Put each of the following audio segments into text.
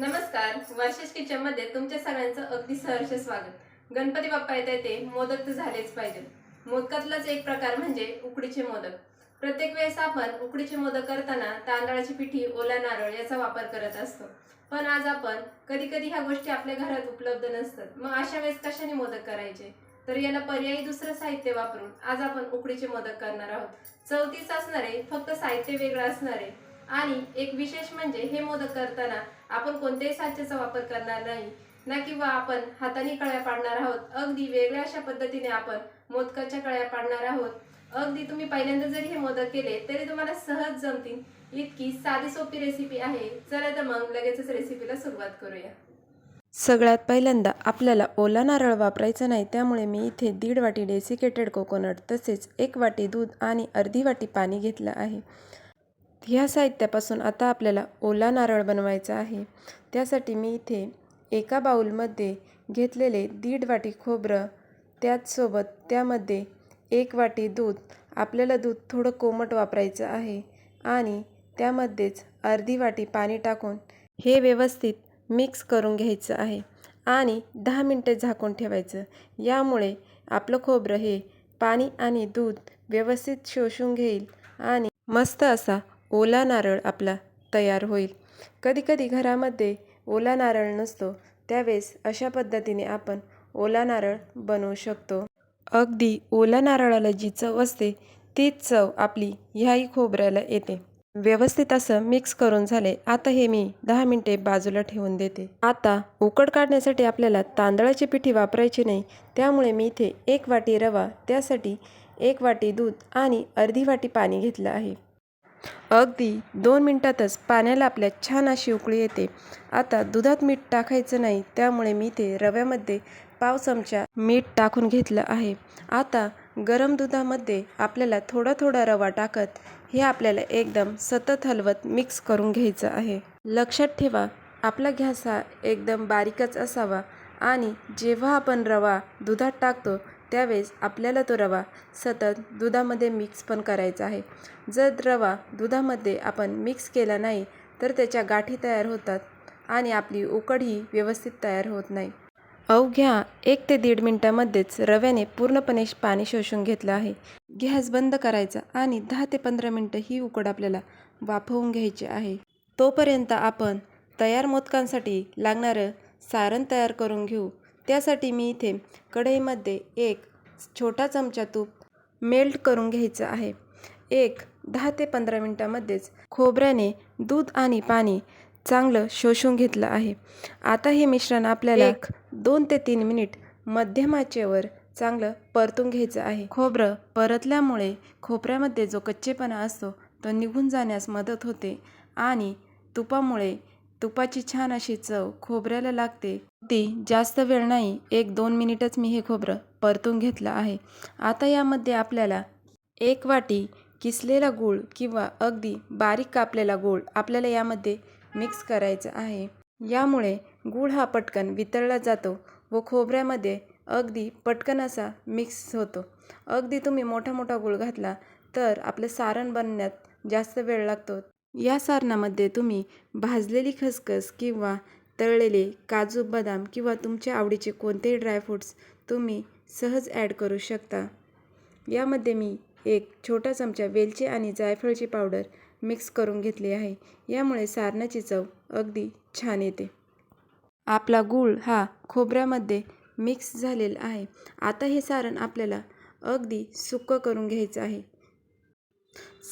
नमस्कार. वर्षेश किचनमध्ये तुमच्या सगळ्यांचं अगदी सहर्ष स्वागत. गणपती बाप्पा येता ते मोदक तर झालेच पाहिजे. मोदकातलाच एक प्रकार म्हणजे उकडीचे मोदक. प्रत्येक वेळेस आपण उकडीचे मोदक करताना तांदळाची पिठी ओला नारळ याचा वापर करत असतो. पण आज आपण कधी कधी ह्या गोष्टी आपल्या घरात उपलब्ध नसतात. मग अशा वेळेस कशाने मोदक करायचे? तर याला पर्यायी दुसरं साहित्य वापरून आज आपण उकडीचे मोदक करणार आहोत. चौथीच असणारे फक्त साहित्य वेगळं असणारे. आणि एक विशेष म्हणजे हे मोदक करताना आपण कोणत्याही साच्याचा वापर करणार नाही. ना किंवा आपण हाताने कळ्या पाडणार आहोत. अगदी वेगळ्या अशा पद्धतीने आपण मोदकाच्या कळ्या पाडणार आहोत. अगदी तुम्ही पहिल्यांदा जरी हे मोदक केले तरी तुम्हाला सहज जमतील. इतकी साधी सोपी रेसिपी आहे. चला तर मग लगेचच रेसिपीला सुरुवात करूया. सगळ्यात पहिल्यांदा आपल्याला ओला नारळ वापरायचा नाही त्यामुळे मी इथे दीड वाटी डेसिकेटेड कोकोनट तसेच एक वाटी दूध आणि अर्धी वाटी पाणी घेतलं आहे. ह्या साहित्यापासून आता आपल्याला ओला नारळ बनवायचा आहे. त्यासाठी मी इथे एका बाऊलमध्ये घेतलेले दीड वाटी खोबरं त्याचसोबत त्यामध्ये एक वाटी दूध आपल्याला दूध थोडं कोमट वापरायचं आहे आणि त्यामध्येच अर्धी वाटी पाणी टाकून हे व्यवस्थित मिक्स करून घ्यायचं आहे आणि दहा मिनटे झाकून ठेवायचं. यामुळे आपलं खोबरं हे पाणी आणि दूध व्यवस्थित शोषून घेईल आणि मस्त असा ओला नारळ आपला तयार होईल. कधीकधी घरामध्ये ओला नारळ नसतो त्यावेळेस अशा पद्धतीने आपण ओला नारळ बनवू शकतो. अगदी ओला नारळाला जी चव असते तीच चव आपली ह्याही खोबऱ्याला येते. व्यवस्थित असं मिक्स करून झाले आता हे मी दहा मिनटे बाजूला ठेवून देते. आता उकड काढण्यासाठी आपल्याला तांदळाची पिठी वापरायची नाही त्यामुळे मी इथे एक वाटी रवा त्यासाठी एक वाटी दूध आणि अर्धी वाटी पाणी घेतलं आहे. अगदी दोन मिनटातच पाण्याला आपल्या छान अशी उकळी येते. आता दुधात मीठ टाकायचं नाही त्यामुळे मी इथे रव्यामध्ये पाव चमचा मीठ टाकून घेतलं आहे. आता गरम दुधामध्ये आपल्याला थोडा थोडा रवा टाकत हे आपल्याला एकदम सतत हलवत मिक्स करून घ्यायचं आहे. लक्षात ठेवा आपला घ्यास हा एकदम बारीकच असावा आणि जेव्हा आपण रवा दुधात टाकतो त्यावेळेस आपल्याला तो रवा सतत दुधामध्ये मिक्स पण करायचा आहे. जर रवा दुधामध्ये आपण मिक्स केला नाही तर त्याच्या गाठी तयार होतात आणि आपली उकड ही व्यवस्थित तयार होत नाही. अवघ्या एक ते दीड मिनटामध्येच रव्याने पूर्णपणे पाणी शोषून घेतलं आहे. गॅस बंद करायचा आणि दहा ते पंधरा मिनटं ही उकड आपल्याला वाफवून घ्यायची आहे. तोपर्यंत आपण तयार मोदकांसाठी लागणारं सारण तयार करून घेऊ. त्यासाठी मी इथे कढईमध्ये एक छोटा चमचा तूप मेल्ट करून घ्यायचं आहे. एक दहा ते पंधरा मिनटामध्येच खोबऱ्याने दूध आणि पाणी चांगलं शोषून घेतलं आहे. आता हे मिश्रण आपल्याला एक दोन ते तीन मिनिट मध्यम आचेवर चांगलं परतून घ्यायचं आहे. खोबरं परतल्यामुळे खोबऱ्यामध्ये जो कच्चेपणा असतो तो निघून जाण्यास मदत होते आणि तुपामुळे तुपाची छान अशी चव खोबऱ्याला लागते. ती जास्त वेळ नाही एक दोन मिनिटच मी हे खोबरं परतून घेतलं आहे. आता यामध्ये आपल्याला एक वाटी किसलेला गूळ किंवा अगदी बारीक कापलेला गूळ आपल्याला यामध्ये मिक्स करायचं आहे. यामुळे गूळ हा पटकन वितळला जातो व खोबऱ्यामध्ये अगदी पटकन असा मिक्स होतो. अगदी तुम्ही मोठा मोठा गूळ घातला तर आपलं सारण बनण्यात जास्त वेळ लागतो. या सारणामध्ये तुम्ही भाजलेली खसखस किंवा तळलेले काजू बदाम किंवा तुमच्या आवडीचे कोणतेही ड्रायफ्रूट्स तुम्ही सहज ॲड करू शकता. यामध्ये मी एक छोटा चमचा वेलची आणि जायफळची पावडर मिक्स करून घेतली आहे. यामुळे सारणाची चव अगदी छान येते. आपला गूळ हा खोबऱ्यामध्ये मिक्स झालेला आहे. आता हे सारण आपल्याला अगदी सुक्कं करून घ्यायचं आहे.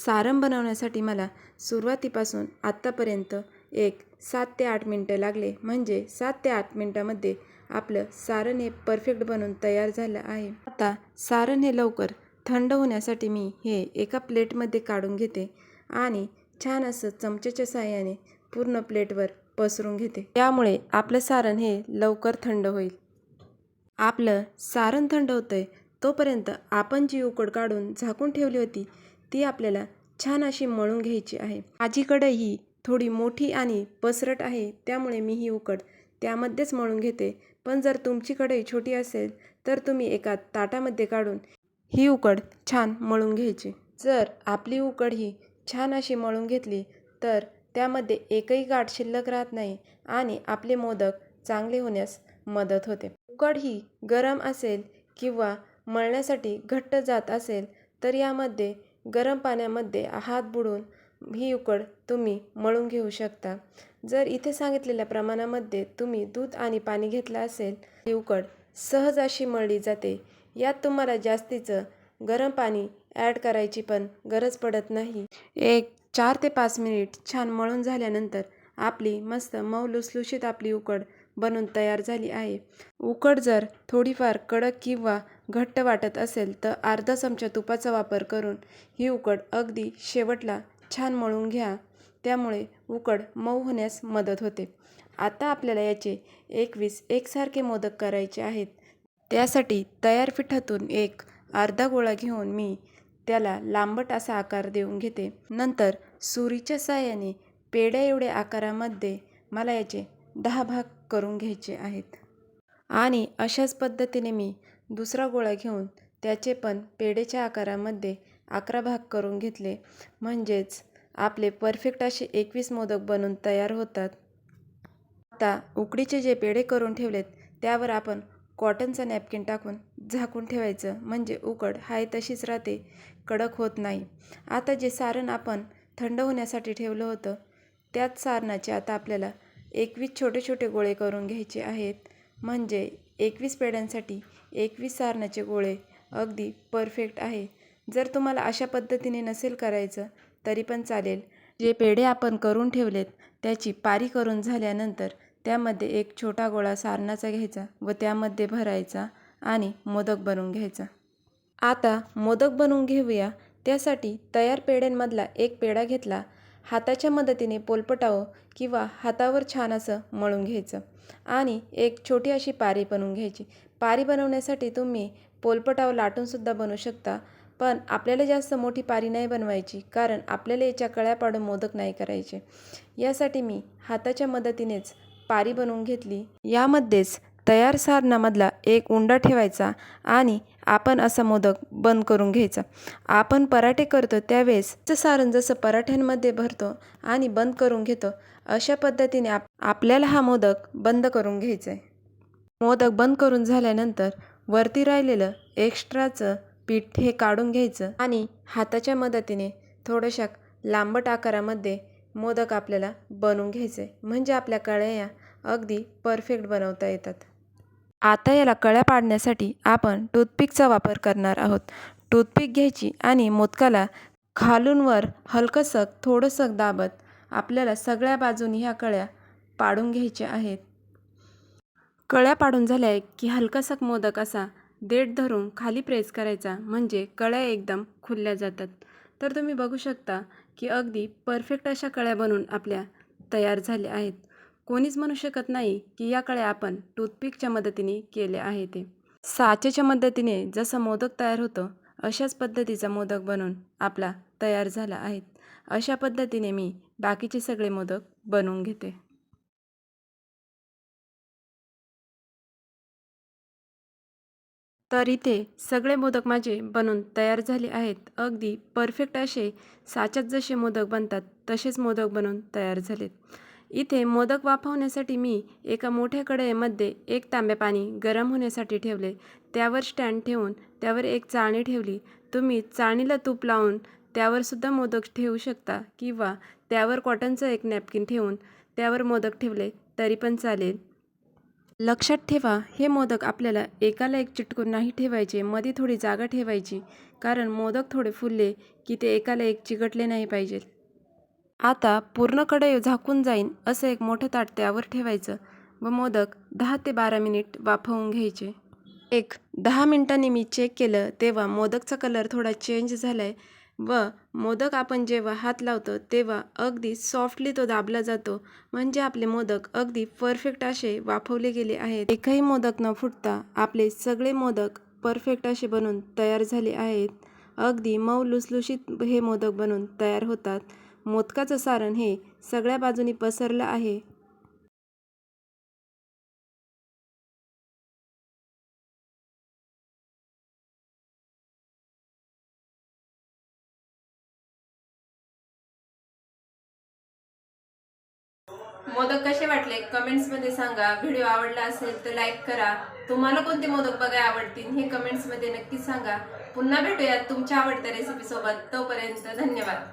सारण बनवण्यासाठी मला सुरुवातीपासून आत्तापर्यंत एक सात ते आठ मिनटं लागले. म्हणजे सात ते आठ मिनटामध्ये आपलं सारण हे परफेक्ट बनवून तयार झालं आहे. आता सारण हे लवकर थंड होण्यासाठी मी हे एका प्लेटमध्ये काढून घेते आणि छान असं चमच्याच्या साहाय्याने पूर्ण प्लेटवर पसरून घेते. त्यामुळे आपलं सारण हे लवकर थंड होईल. आपलं सारण थंड होतंय तोपर्यंत आपण जी उकड काढून झाकून ठेवली होती ती आपल्याला छान अशी मळून घ्यायची आहे. माझी कढई ही थोडी मोठी आणि पसरट आहे त्यामुळे मी ही उकड त्यामध्येच मळून घेते. पण जर तुमची कढई छोटी असेल तर तुम्ही एका ताटामध्ये काढून ही उकड छान मळून घ्यायची. जर आपली उकड ही छान अशी मळून घेतली तर त्यामध्ये एकही गाठ शिल्लक राहत नाही आणि आपले मोदक चांगले होण्यास मदत होते. उकड ही गरम असेल किंवा मळण्यासाठी घट्ट जात असेल तर यामध्ये गरम पाण्यामध्ये हात बुडून ही उकड तुम्ही मळून घेऊ शकता. जर इथे सांगितलेल्या प्रमाणामध्ये तुम्ही दूध आणि पाणी घेतलं असेल ही उकड सहज अशी मळली जाते. यात तुम्हाला जास्तीचं गरम पाणी ॲड करायची पण गरज पडत नाही. एक चार ते पाच मिनिट छान मळून झाल्यानंतर आपली मस्त मऊ लुसलुशीत आपली उकड बनून तयार झाली आहे. उकड जर थोडीफार कडक किंवा घट्ट वाटत असेल तर अर्धा चमचा तुपाचा वापर करून ही उकड अगदी शेवटला छान मळून घ्या. त्यामुळे उकड मऊ होण्यास मदत होते. आता आपल्याला याचे एकवीस एकसारखे मोदक करायचे आहेत. त्यासाठी तयार पिठातून एक अर्धा गोळा घेऊन मी त्याला लांबट असा आकार देऊन घेते. नंतर सुरीच्या साह्याने पेढ्या एवढ्या आकारामध्ये मला याचे दहा भाग करून घ्यायचे आहेत. आणि अशाच पद्धतीने मी दुसरा गोळा घेऊन त्याचे पण पेढेच्या आकारामध्ये अकरा भाग करून घेतले. म्हणजेच आपले परफेक्ट असे एकवीस मोदक बनून तयार होतात. आता उकडीचे जे पेढे करून ठेवलेत त्यावर आपण कॉटनचा नॅपकिन टाकून झाकून ठेवायचं. म्हणजे उकड हाय तशीच राहते कडक होत नाही. आता जे सारण आपण थंड होण्यासाठी ठेवलं होतं त्याच सारणाचे आता आपल्याला एकवीस छोटे छोटे गोळे करून घ्यायचे आहेत. म्हणजे एकवीस पेढ्यांसाठी एकवीस सारणाचे गोळे. अगदी परफेक्ट आहे. जर तुम्हाला अशा पद्धतीने नसेल करायचं तरी पण चालेल. जे पेढे आपण करून ठेवलेत त्याची पारी करून झाल्यानंतर त्यामध्ये एक छोटा गोळा सारणाचा घ्यायचा व त्यामध्ये भरायचा आणि मोदक बनवून घ्यायचा. आता मोदक बनवून घेऊया. त्यासाठी तयार पेढ्यांमधला एक पेढा घेतला हाताच्या मदतीने पोलपटावं किंवा हातावर छान असं मळून घ्यायचं. आणि एक छोटी अशी पारी बनवून घ्यायची. पारी बनवण्यासाठी तुम्ही पोलपटाव लाटूनसुद्धा बनवू शकता. पण आपल्याला जास्त मोठी पारी नाही बनवायची कारण आपल्याला याच्या कळ्या पाडून मोदक नाही करायचे. यासाठी मी हाताच्या मदतीनेच पारी बनवून घेतली. यामध्येच तयार सारणामधला एक उंडा ठेवायचा आणि आपण असा मोदक बंद करून घ्यायचा. आपण पराठे करतो त्यावेळेस सारण जसं पराठ्यांमध्ये भरतो आणि बंद करून घेतो अशा पद्धतीने आप आपल्याला हा मोदक बंद करून घ्यायचा आहे मोदक बंद करून झाल्यानंतर वरती राहिलेलं एक्स्ट्राचं पीठ हे काढून घ्यायचं आणि हाताच्या मदतीने थोड्याशा लांबट आकारामध्ये मोदक आपल्याला बनवून घ्यायचे म्हणजे आपल्या कळ्या अगदी परफेक्ट बनवता येतात. आता याला कळ्या पाडण्यासाठी आपण टूथपिकचा वापर करणार आहोत. टूथपिक घ्यायची आणि मोदकाला खालून वर हलकंसं थोडंसं दाबत आपल्याला सगळ्या बाजूनी ह्या कळ्या पाडून घ्यायच्या आहेत. कळ्या पाडून झाल्या की हलकासक मोदक असा देठ धरून खाली प्रेस करायचा म्हणजे कळ्या एकदम खुलल्या जातात. तर तुम्ही बघू शकता की अगदी परफेक्ट अशा कळ्या बनून आपल्या तयार झाल्या आहेत. कोणीच म्हणू शकत नाही की या कळ्या आपण टूथपिकच्या मदतीने केल्या आहे ते. साचेच्या मदतीने जसं मोदक तयार होतं अशाच पद्धतीचा मोदक बनवून आपला तयार झाला आहे. अशा पद्धतीने मी बाकीचे सगळे मोदक बनवून घेते. तर इथे सगळे मोदक माझे बनून तयार झाले आहेत. अगदी परफेक्ट असे साच्यात जसे मोदक बनतात तसेच मोदक बनून तयार झालेत. इथे मोदक वाफवण्यासाठी मी एका मोठ्या कढईमध्ये एक तांब्या पाणी गरम होण्यासाठी ठेवले. त्यावर स्टँड ठेवून त्यावर एक चाळणी ठेवली. तुम्ही चाळणीला तूप लावून त्यावरसुद्धा मोदक ठेवू शकता किंवा त्यावर कॉटनचं एक नॅपकिन ठेवून त्यावर मोदक ठेवले तरी पण चालेल. लक्षात ठेवा हे मोदक आपल्याला एकाला एक चिटकून नाही ठेवायचे मध्ये थोडी जागा ठेवायची. कारण मोदक थोडे फुलले की ते एकाला एक चिकटले नाही पाहिजेत. आता पूर्ण कढई झाकून जाईन असं एक मोठं ताट त्यावर ठेवायचं. व मोदक दहा ते बारा मिनिट वाफवून घ्यायचे. एक दहा मिनिटांनी मी चेक केलं तेव्हा मोदकचा कलर थोडा चेंज झाला आहे व मोदक आपण जेव्हा हात लावतो तेव्हा अगदी सॉफ्टली तो दाबला जातो. म्हणजे आपले मोदक अगदी परफेक्ट असे वाफवले गेले आहेत. एकही मोदक न फुटता आपले सगळे मोदक परफेक्ट असे बनून तयार झाले आहेत. अगदी मऊ लुसलुशीत हे मोदक बनून तयार होतात. मोदकाचं सारण हे सगळ्या बाजूनी पसरलं आहे. मोदक कसे वाटले? कमेंट्समध्ये सांगा. व्हिडिओ आवडला असेल तर लाईक करा. तुम्हाला कोणते मोदक बघायला आवडतील हे कमेंट्समध्ये नक्की सांगा. पुन्हा भेटूयात तुमच्या आवडत्या रेसिपी सोबत. तोपर्यंत धन्यवाद.